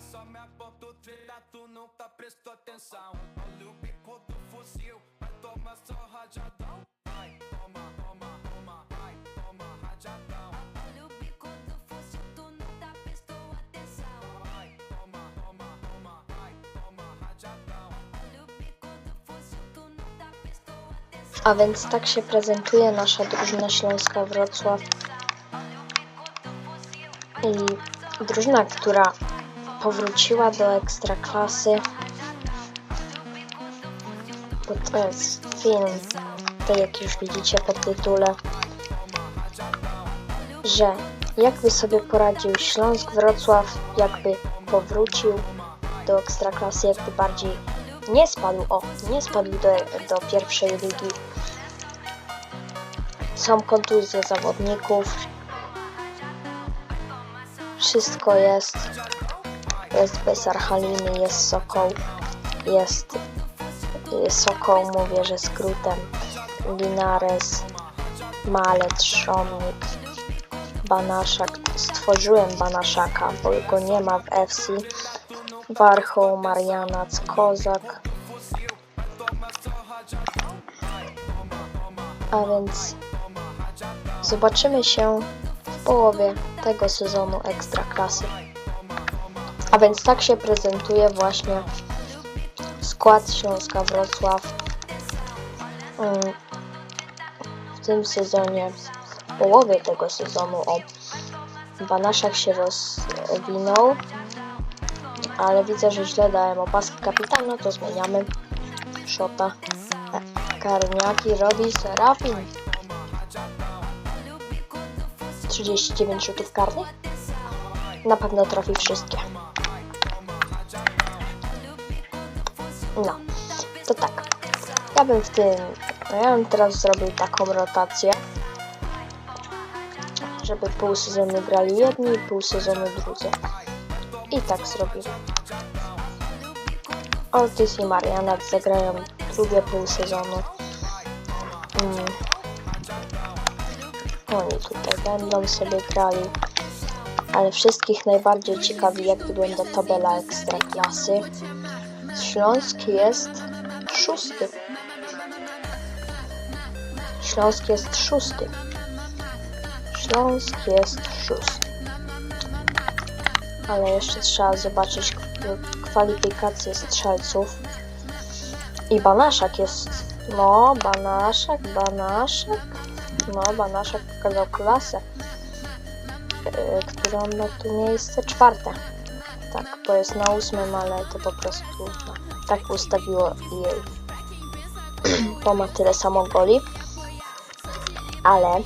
só treta, tu nunca prestou atenção. Olha o bico do fuzil, vai tomar só rajadão. Vai, toma, toma, toma, vai, toma rajadão. Olha o bico do fuzil, tu nunca prestou atenção. Vai, toma, toma, toma, vai, toma rajadão. Olha o bico do fuzil, tu nunca prestou atenção. A więc tak się prezentuje nasza drużyna Śląska Wrocław. I drużyna, która powróciła do ekstraklasy. Bo to jest film, tak jak już widzicie po tytule, że jakby sobie poradził Śląsk Wrocław, jakby powrócił do ekstraklasy, jakby bardziej nie spadł, o, nie spadł do, do pierwszej ligi. Są kontuzje zawodników. Wszystko jest. Jest Besar Haliny, jest Sokoł, jest y, Sokoł, mówię, że skrótem, Linares, Malec, Szomnik, Banaszak. Stworzyłem Banaszaka, bo go nie ma w FC. Warchoł, Marianac, Kozak. A więc zobaczymy się w połowie tego sezonu Ekstraklasy. A więc tak się prezentuje właśnie skład Śląska Wrocław mm, w tym sezonie, w połowie tego sezonu. O, Banaszak się rozwinął, ale widzę, że źle dałem opaskę kapitana, to zmieniamy. Szota. Karniaki robi Serafin. 39 rzutów karnych. Na pewno trafi wszystkie. No, to tak. Ja bym w tym. Ja bym teraz zrobił taką rotację. Żeby pół sezonu grali jedni, pół sezonu drudzy. I tak zrobił. Ortiz i Marianat zagrają drugie pół sezonu. Mm. Oni tutaj będą sobie grali. Ale wszystkich najbardziej ciekawi, jak wygląda tabela ekstraklasy. Śląsk jest szósty. Śląsk jest szósty. Śląsk jest szósty. Ale jeszcze trzeba zobaczyć kwalifikacje strzelców. I Banaszak jest. No, Banaszak, Banaszak. No, Banaszak pokazał klasę. Które on ma tu miejsce? Czwarte. Tak, bo jest na ósmym, ale to po prostu no, tak ustawiło jej. bo ma tyle samo goli. Ale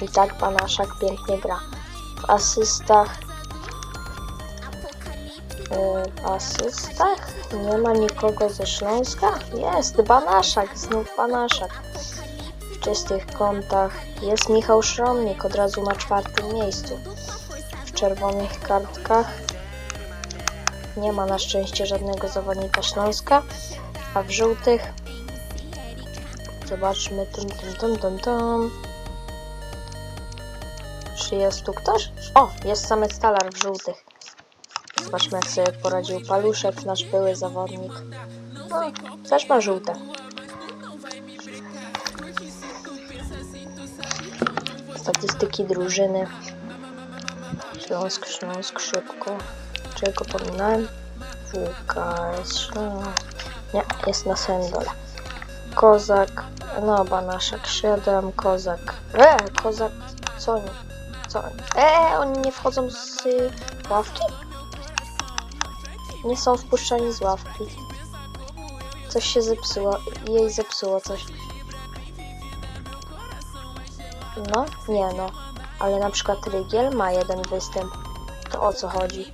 i tak Banaszak pięknie gra. W asystach Yy, W asystach nie ma nikogo ze Śląska? Jest, Banaszak, znów Banaszak. W czystych kątach jest Michał Szromnik, od razu na czwartym miejscu. Czerwonych kartkach nie ma na szczęście żadnego zawodnika Śląska, a w żółtych zobaczmy tum tum tum tum. Czy jest tu ktoś? O, jest Samet Stalar w żółtych. Zobaczmy jak sobie poradził Paluszek, nasz były zawodnik. No, też ma żółte. Statystyki drużyny. Śląsk, Śląsk, szybko. Czego pominąłem? WKS. Nie, jest na samym dole. Kozak, no Banaszek 7, Kozak. E, Kozak, co oni? Co oni? E, oni nie wchodzą z ławki? Nie są wpuszczani z ławki. Coś się zepsuło. Jej zepsuło coś. No, nie no. Ale na przykład Rygiel ma jeden występ. To o co chodzi?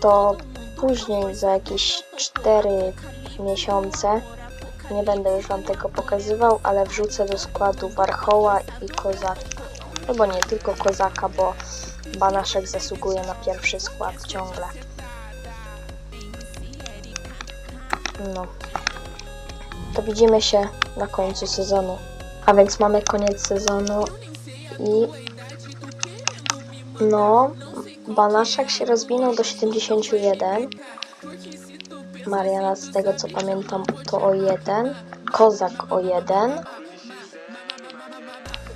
To później za jakieś 4 miesiące nie będę już wam tego pokazywał, ale wrzucę do składu Warchoła i Kozaka. Albo nie tylko Kozaka, bo Banaszek zasługuje na pierwszy skład ciągle. No. To widzimy się na końcu sezonu. A więc mamy koniec sezonu i No, Banaszak się rozwinął do 71. Mariana, z tego co pamiętam, to o 1. Kozak o 1.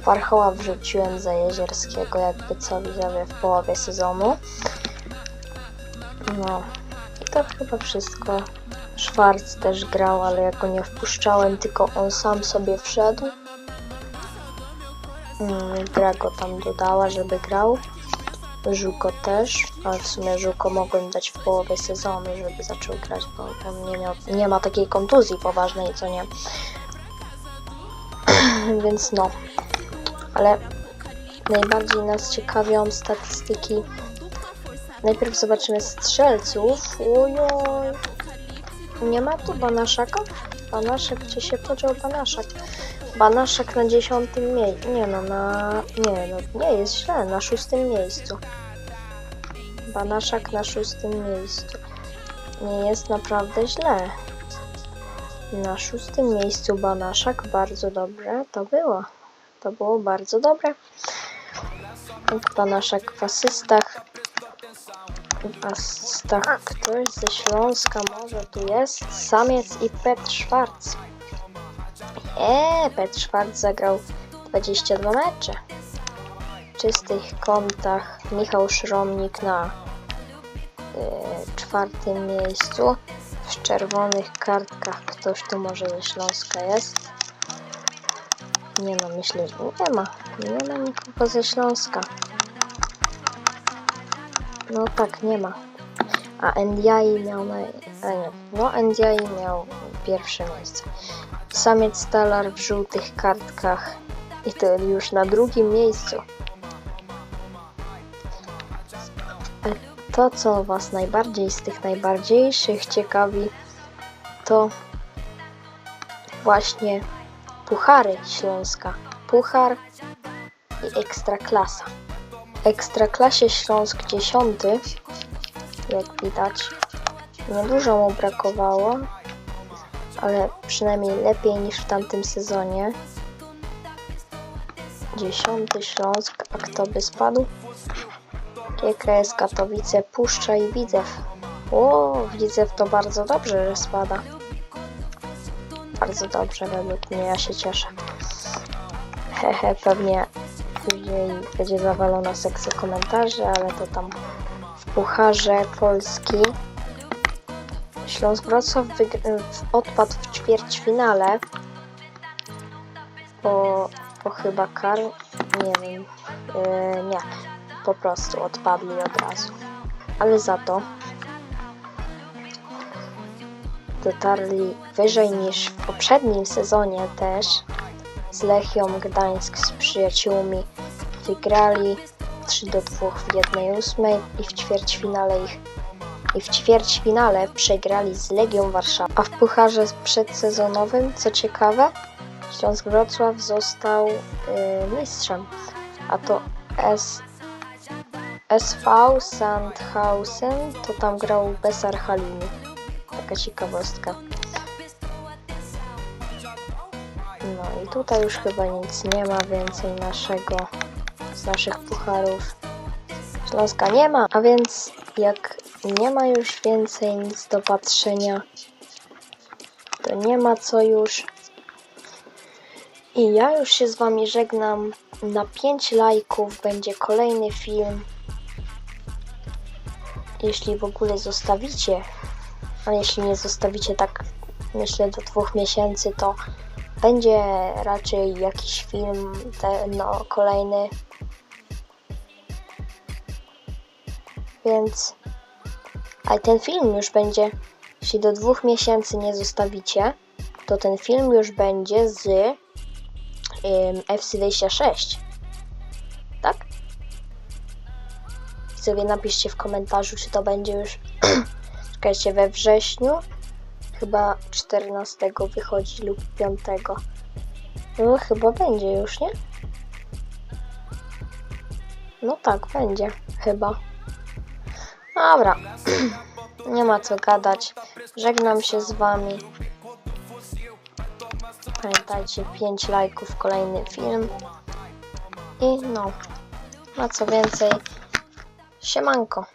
Warchoła wrzuciłem za Jezierskiego, jakby co widzowie w połowie sezonu. No, i to chyba wszystko. Szwarc też grał, ale ja go nie wpuszczałem, tylko on sam sobie wszedł. Mm, Gra go tam dodała, żeby grał. Żuko też, ale w sumie Żuko mogłem dać w połowie sezonu, żeby zaczął grać, bo on nie, miał, nie ma takiej kontuzji poważnej, co nie. Więc no. Ale najbardziej nas ciekawią statystyki. Najpierw zobaczymy strzelców. Ojoj. Nie ma tu Banaszaka? Banaszak, gdzie się podział Banaszak? Banaszak na dziesiątym miejscu. Nie no, na... Nie no, nie jest źle, na szóstym miejscu. Banaszak na szóstym miejscu. Nie jest naprawdę źle. Na szóstym miejscu Banaszak, bardzo dobrze to było. To było bardzo dobre. Banaszak w asystach. W asystach ktoś ze Śląska może tu jest. Samiec i Petr Schwarz. Eee, Petr Schwarz zagrał 22 mecze. W czystych kątach Michał Szromnik na e, czwartym miejscu. W czerwonych kartkach ktoś tu może ze Śląska jest. Nie no, myślę, że nie ma. Nie ma nikogo ze Śląska. No tak, nie ma. A Ndiaye miał na... A nie. No, Ndiaye miał pierwsze miejsce. Samiec Stalar w żółtych kartkach. I to już na drugim miejscu. A to, co Was najbardziej z tych najbardziejszych ciekawi, to właśnie Puchary Śląska. Puchar i Ekstraklasa. Ekstraklasie Śląsk 10, jak widać, niedużo mu brakowało, ale przynajmniej lepiej niż w tamtym sezonie. 10 Śląsk, a kto by spadł? GKS Katowice, Puszcza i Widzew. O, Widzew to bardzo dobrze, że spada. Bardzo dobrze według mnie, ja się cieszę. Hehe, pewnie później będzie zawalona sekcja komentarzy, ale to tam w Pucharze Polski Śląsk Wrocław odpadł w ćwierćfinale po, po chyba kar... nie wiem, yy, nie, po prostu odpadli od razu. Ale za to dotarli wyżej niż w poprzednim sezonie też z Lechią Gdańsk z przyjaciółmi wygrali 3 do 2 w 1-8 i w ćwierćfinale ich i w ćwierćfinale przegrali z Legią Warszawa. A w pucharze przedsezonowym, co ciekawe, Śląsk Wrocław został y, mistrzem, a to S, SV Sandhausen, to tam grał Besar Halimi. Taka ciekawostka. No i tutaj już chyba nic nie ma więcej naszego z naszych pucharów. Śląska nie ma, a więc jak nie ma już więcej nic do patrzenia, to nie ma co już. I ja już się z wami żegnam. Na 5 lajków będzie kolejny film. Jeśli w ogóle zostawicie, a jeśli nie zostawicie tak myślę do dwóch miesięcy, to będzie raczej jakiś film te, no, kolejny. Więc ale ten film już będzie, jeśli do dwóch miesięcy nie zostawicie, to ten film już będzie z ym, FC26. Tak? Sobie napiszcie w komentarzu, czy to będzie już, czekajcie, we wrześniu, chyba 14 wychodzi lub 5. No chyba będzie już, nie? No tak, będzie, chyba. Dobra, nie ma co gadać. Żegnam się z wami. Pamiętajcie, 5 lajków, kolejny film. I no, na co więcej, Siemanko.